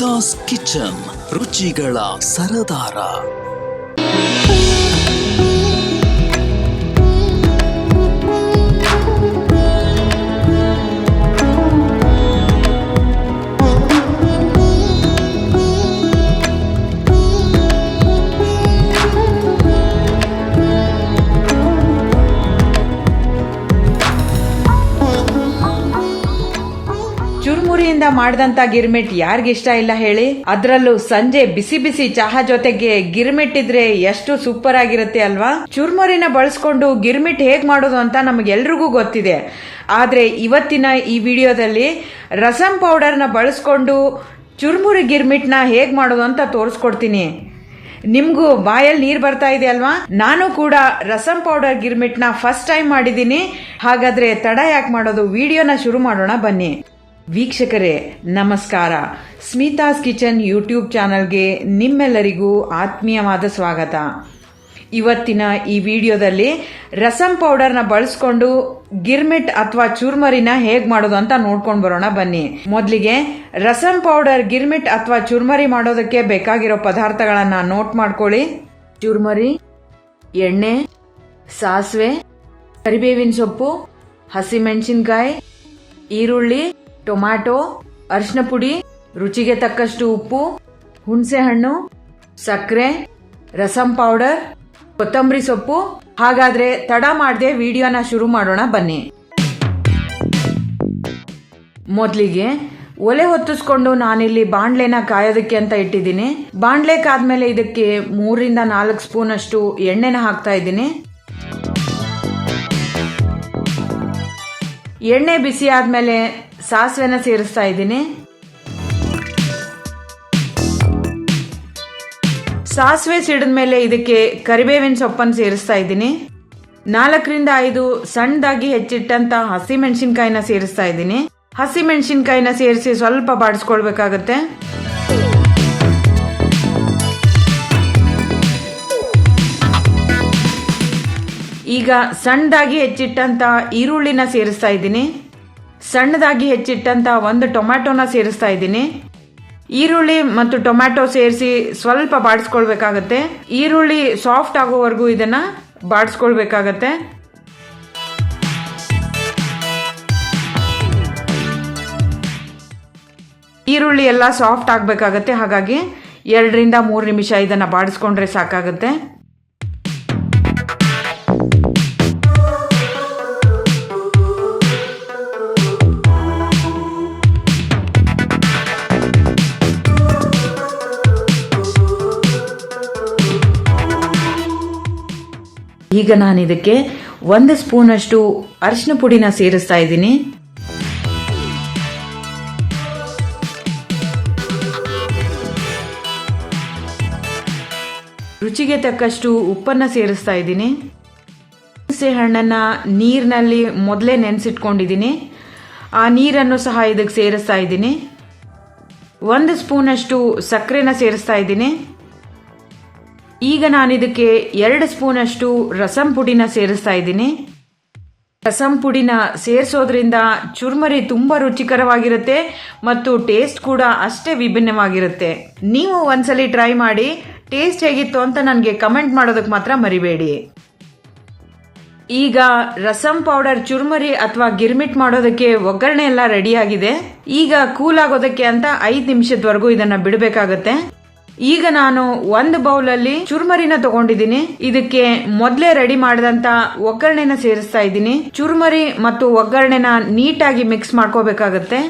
Smitha's kitchen ರುಚಿಗಳ ಸರದಾರ. ಚುರುಮುರಿಯಿಂದ ಮಾಡಿದಂತ ಗಿರ್ಮಿಟ್ ಯಾರಿಗಿಷ್ಟ ಇಲ್ಲ ಹೇಳಿ? ಅದ್ರಲ್ಲೂ ಸಂಜೆ ಬಿಸಿ ಬಿಸಿ ಚಹಾ ಜೊತೆಗೆ ಗಿರ್ಮಿಟ್ ಇದ್ರೆ ಎಷ್ಟು ಸೂಪರ್ ಆಗಿರುತ್ತೆ ಅಲ್ವಾ? ಚುರ್ಮುರಿನ ಬಳಸ್ಕೊಂಡು ಗಿರ್ಮಿಟ್ ಹೇಗ್ ಮಾಡೋದು ಅಂತ ನಮಗೆಲ್ರಿಗೂ ಗೊತ್ತಿದೆ. ಆದ್ರೆ ಇವತ್ತಿನ ಈ ವಿಡಿಯೋದಲ್ಲಿ ರಸಂ ಪೌಡರ್ನ ಬಳಸ್ಕೊಂಡು ಗಿರ್ಮಿಟ್ನ ಹೇಗ್ ಮಾಡೋದು ಅಂತ ತೋರಿಸ್ಕೊಡ್ತೀನಿ. ನಿಮಗೂ ಬಾಯಲ್ಲಿ ನೀರು ಬರ್ತಾ ಇದೆ ಅಲ್ವಾ? ನಾನು ಕೂಡ ರಸಂ ಪೌಡರ್ ಗಿರ್ಮಿಟ್ನ ಫಸ್ಟ್ ಟೈಮ್ ಮಾಡಿದ್ದೀನಿ. ಹಾಗಾದ್ರೆ ತಡ ಯಾಕೆ ಮಾಡೋದು? ವಿಡಿಯೋನ ಶುರು ಮಾಡೋಣ ಬನ್ನಿ. ವೀಕ್ಷಕರೇ, ನಮಸ್ಕಾರ. ಸ್ಮಿತಾಸ್ ಕಿಚನ್ ಯೂಟ್ಯೂಬ್ ಚಾನಲ್ಗೆ ನಿಮ್ಮೆಲ್ಲರಿಗೂ ಆತ್ಮೀಯವಾದ ಸ್ವಾಗತ. ಇವತ್ತಿನ ಈ ವಿಡಿಯೋದಲ್ಲಿ ರಸಂ ಪೌಡರ್ನ ಬಳಸ್ಕೊಂಡು ಗಿರ್ಮಿಟ್ ಅಥವಾ ಚುರ್ಮರಿನ ಹೇಗೆ ಮಾಡೋದು ಅಂತ ನೋಡ್ಕೊಂಡು ಬರೋಣ ಬನ್ನಿ. ಮೊದಲಿಗೆ ರಸಂ ಪೌಡರ್, ಗಿರ್ಮಿಟ್ ಅಥವಾ ಚುರ್ಮರಿ ಮಾಡೋದಕ್ಕೆ ಬೇಕಾಗಿರೋ ಪದಾರ್ಥಗಳನ್ನ ನೋಟ್ ಮಾಡ್ಕೊಳ್ಳಿ. ಚುರ್ಮರಿ, ಎಣ್ಣೆ, ಸಾಸಿವೆ, ಕರಿಬೇವಿನ ಸೊಪ್ಪು, ಹಸಿಮೆಣಸಿನ್ಕಾಯಿ, ಈರುಳ್ಳಿ ಟೊಮ್ಯಾಟೊ ಅರಿಶಿನ ಪುಡಿ, ರುಚಿಗೆ ತಕ್ಕಷ್ಟು ಉಪ್ಪು, ಹುಣಸೆ ಹಣ್ಣು, ಸಕ್ಕರೆ, ರಸಂ ಪೌಡರ್, ಕೊತ್ತಂಬರಿ ಸೊಪ್ಪು. ಹಾಗಾದ್ರೆ ತಡ ಮಾಡದೆ ವಿಡಿಯೋನ ಶುರು ಮಾಡೋಣ, ಬನ್ನಿ. ಮೊದಲಿಗೆ ಒಲೆ ಹೊತ್ತಿಸ್ಕೊಂಡು ನಾನಿಲ್ಲಿ ಬಾಣ್ಲೆನ ಕಾಯೋದಕ್ಕೆ ಅಂತ ಇಟ್ಟಿದ್ದೀನಿ. ಬಾಣ್ಲೆ ಕಾದ್ಮೇಲೆ ಇದಕ್ಕೆ ಮೂರಿಂದ ನಾಲ್ಕು ಸ್ಪೂನ್ ಅಷ್ಟು ಎಣ್ಣೆನ ಹಾಕ್ತಾ ಇದ್ದೀನಿ. ಎಣ್ಣೆ ಬಿಸಿ ಆದ್ಮೇಲೆ ಸಾಸಿವೆನ ಸೇರಿಸ್ತಾ ಇದ್ದೀನಿ. ಸಾಸಿವೆ ಸಿಡಿದ್ಮೇಲೆ ಇದಕ್ಕೆ ಕರಿಬೇವಿನ ಸೊಪ್ಪನ್ನು ಸೇರಿಸ್ತಾ ಇದ್ದೀನಿ. ನಾಲ್ಕರಿಂದ ಐದು ಸಣ್ಣದಾಗಿ ಹೆಚ್ಚಿಟ್ಟಂತ ಹಸಿ ಮೆಣಸಿನಕಾಯಿನ ಸೇರಿಸ್ತಾ ಇದ್ದೀನಿ. ಹಸಿ ಮೆಣಸಿನಕಾಯಿನ ಸೇರಿಸಿ ಸ್ವಲ್ಪ ಬಾಡಿಸ್ಕೊಳ್ಬೇಕಾಗತ್ತೆ. ಈಗ ಸಣ್ಣದಾಗಿ ಹೆಚ್ಚಿಟ್ಟಂತ ಈರುಳ್ಳಿನ ಸೇರಿಸ್ತಾ ಇದ್ದೀನಿ. ಸಣ್ಣದಾಗಿ ಹೆಚ್ಚಿಟ್ಟಂತ ಒಂದು ಟೊಮ್ಯಾಟೋನ ಸೇರಿಸ್ತಾ ಇದ್ದೀನಿ. ಈರುಳ್ಳಿ ಮತ್ತು ಟೊಮ್ಯಾಟೊ ಸೇರಿಸಿ ಸ್ವಲ್ಪ ಬಾಡಿಸ್ಕೊಳ್ಬೇಕಾಗತ್ತೆ. ಈರುಳ್ಳಿ ಸಾಫ್ಟ್ ಆಗೋವರೆಗೂ ಇದನ್ನ ಬಾಡಿಸ್ಕೊಳ್ಬೇಕಾಗತ್ತೆ. ಈರುಳ್ಳಿ ಎಲ್ಲ ಸಾಫ್ಟ್ ಆಗಬೇಕಾಗತ್ತೆ. ಹಾಗಾಗಿ ಎರಡರಿಂದ ಮೂರು ನಿಮಿಷ ಇದನ್ನು ಬಾಡಿಸ್ಕೊಂಡ್ರೆ ಸಾಕಾಗುತ್ತೆ. ಈಗ ನಾನು ಇದಕ್ಕೆ ಒಂದು ಸ್ಪೂನ್ ಅಷ್ಟು ಅರಿಶಿನ ಪುಡಿನ ಸೇರಿಸ್ತಾ ಇದ್ದೀನಿ. ರುಚಿಗೆ ತಕ್ಕಷ್ಟು ಉಪ್ಪನ್ನ ಸೇರಿಸ್ತಾ ಇದ್ದೀನಿ. ಹುಣಸೆ ಹಣ್ಣನ್ನು ನೀರಿನಲ್ಲಿ ಮೊದಲೇ ನೆನೆಸಿಟ್ಕೊಂಡಿದ್ದೀನಿ. ಆ ನೀರನ್ನು ಸಹ ಇದಕ್ಕೆ ಸೇರಿಸ್ತಾ ಇದ್ದೀನಿ. ಒಂದು ಸ್ಪೂನಷ್ಟು ಸಕ್ಕರೆನ ಸೇರಿಸ್ತಾ ಇದ್ದೀನಿ. ಈಗ ನಾನು ಇದಕ್ಕೆ ಎರಡು ಸ್ಪೂನ್ ಅಷ್ಟು ರಸಂ ಪುಡಿನ ಸೇರಿಸ್ತಾ ಇದ್ದೀನಿ. ರಸಂ ಪುಡಿನ ಸೇರಿಸೋದ್ರಿಂದ ಚುರ್ಮರಿ ತುಂಬ ರುಚಿಕರವಾಗಿರುತ್ತೆ ಮತ್ತು ಟೇಸ್ಟ್ ಕೂಡ ಅಷ್ಟೇ ವಿಭಿನ್ನವಾಗಿರುತ್ತೆ. ನೀವು ಒಂದ್ಸಲಿ ಟ್ರೈ ಮಾಡಿ ಟೇಸ್ಟ್ ಹೇಗಿತ್ತು ಅಂತ ನನಗೆ ಕಮೆಂಟ್ ಮಾಡೋದಕ್ಕೆ ಮಾತ್ರ ಮರಿಬೇಡಿ. ಈಗ ರಸಂ ಪೌಡರ್ ಚುರ್ಮರಿ ಅಥವಾ ಗಿರ್ಮಿಟ್ ಮಾಡೋದಕ್ಕೆ ಒಗ್ಗರಣೆ ಎಲ್ಲ ರೆಡಿ ಆಗಿದೆ. ಈಗ ಕೂಲ್ ಆಗೋದಕ್ಕೆ ಅಂತ ಐದು ನಿಮಿಷದವರೆಗೂ ಇದನ್ನ ಬಿಡಬೇಕಾಗತ್ತೆ. ಈಗ ನಾನು ಒಂದು ಬೌಲಲ್ಲಿ ಚುರ್ಮರಿನ ತಗೊಂಡಿದ್ದೀನಿ. ಇದಕ್ಕೆ ಮೊದಲೇ ರೆಡಿ ಮಾಡಿದಂತ ಒಗ್ಗರಣೆನ ಸೇರಿಸ್ತಾ ಇದ್ದೀನಿ. ಚುರ್ಮರಿ ಮತ್ತು ಒಗ್ಗರಣೆನ ನೀಟಾಗಿ ಮಿಕ್ಸ್ ಮಾಡ್ಕೋಬೇಕಾಗತ್ತೆ.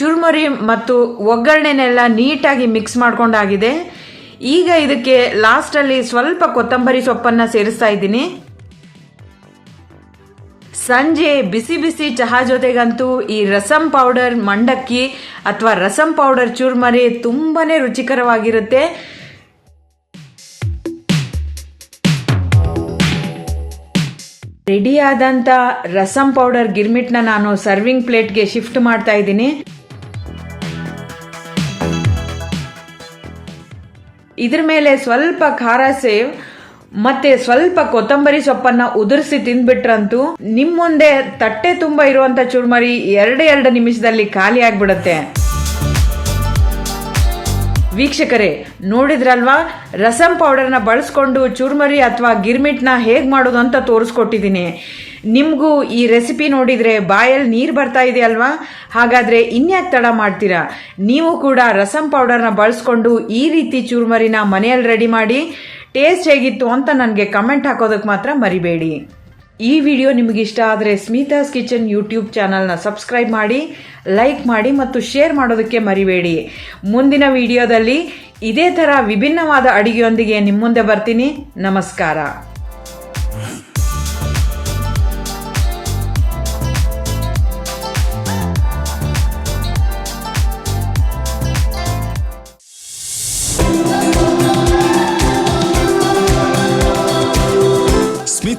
ಚುರುಮುರಿ ಮತ್ತು ಒಗ್ಗರಣೆನೆಲ್ಲ ನೀಟಾಗಿ ಮಿಕ್ಸ್ ಮಾಡ್ಕೊಂಡಾಗಿದೆ. ಈಗ ಇದಕ್ಕೆ ಲಾಸ್ಟಲ್ಲಿ ಸ್ವಲ್ಪ ಕೊತ್ತಂಬರಿ ಸೊಪ್ಪನ್ನ ಸೇರಿಸ್ತಾ ಇದ್ದೀನಿ. ಸಂಜೆ ಬಿಸಿ ಬಿಸಿ ಚಹಾ ಜೊತೆಗಂತೂ ಈ ರಸಂ ಪೌಡರ್ ಮಂಡಕ್ಕಿ ಅಥವಾ ರಸಂ ಪೌಡರ್ ಚೂರ್ಮರಿ ತುಂಬಾನೇ ರುಚಿಕರವಾಗಿರುತ್ತೆ. ರೆಡಿ ಆದಂತ ರಸಂ ಪೌಡರ್ ಗಿರ್ಮಿಟ್ನ ನಾನು ಸರ್ವಿಂಗ್ ಪ್ಲೇಟ್ಗೆ ಶಿಫ್ಟ್ ಮಾಡ್ತಾ ಇದ್ದೀನಿ. ಇದ್ರ ಮೇಲೆ ಸ್ವಲ್ಪ ಖಾರ ಸೇವ್, ಮತ್ತೆ ಸ್ವಲ್ಪ ಕೊತ್ತಂಬರಿ ಸೊಪ್ಪನ್ನ ಉದುರಿಸಿ ತಿಂದ್ಬಿಟ್ರಂತೂ ನಿಮ್ಮ ಮುಂದೆ ತಟ್ಟೆ ತುಂಬ ಇರುವಂತ ಚುರ್ಮರಿ ಎರಡು ಎರಡು ನಿಮಿಷದಲ್ಲಿ ಖಾಲಿ ಆಗ್ಬಿಡತ್ತೆ. ವೀಕ್ಷಕರೇ, ನೋಡಿದ್ರಲ್ವಾ? ರಸಂ ಪೌಡರ್ನ ಬಳಸ್ಕೊಂಡು ಚುರ್ಮರಿ ಅಥವಾ ಗಿರ್ಮಿಟ್ನ ಹೇಗೆ ಮಾಡೋದು ಅಂತ ತೋರಿಸ್ಕೊಟ್ಟಿದ್ದೀನಿ. ನಿಮಗೂ ಈ ರೆಸಿಪಿ ನೋಡಿದರೆ ಬಾಯಲ್ಲಿ ನೀರು ಬರ್ತಾ ಇದೆ ಅಲ್ವಾ ಹಾಗಾದರೆ ಇನ್ಯಾಕೆ ತಡ ಮಾಡ್ತೀರಾ? ನೀವು ಕೂಡ ರಸಂ ಪೌಡರ್ನ ಬಳಸ್ಕೊಂಡು ಈ ರೀತಿ ಚುರ್ಮರಿನ ಮನೆಯಲ್ಲಿ ರೆಡಿ ಮಾಡಿ, ಟೇಸ್ಟ್ ಹೇಗಿತ್ತು ಅಂತ ನನಗೆ ಕಮೆಂಟ್ ಹಾಕೋದಕ್ಕೆ ಮಾತ್ರ ಮರಿಬೇಡಿ. ಈ ವಿಡಿಯೋ ನಿಮಗೆ ಇಷ್ಟ ಆದರೆ ಸ್ಮಿತಾಸ್ ಕಿಚನ್ ಯೂಟ್ಯೂಬ್ ಚಾನಲ್ನ ಸಬ್ಸ್ಕ್ರೈಬ್ ಮಾಡಿ, ಲೈಕ್ ಮಾಡಿ ಮತ್ತು ಶೇರ್ ಮಾಡೋದಕ್ಕೆ ಮರಿಬೇಡಿ. ಮುಂದಿನ ವಿಡಿಯೋದಲ್ಲಿ ಇದೇ ಥರ ವಿಭಿನ್ನವಾದ ಅಡಿಗೆಯೊಂದಿಗೆ ನಿಮ್ಮ ಮುಂದೆ ಬರ್ತೀನಿ. ನಮಸ್ಕಾರ.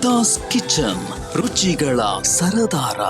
ಸ್ಮಿತಾಸ್ ಕಿಚನ್ ರುಚಿಗಳ ಸರದಾರ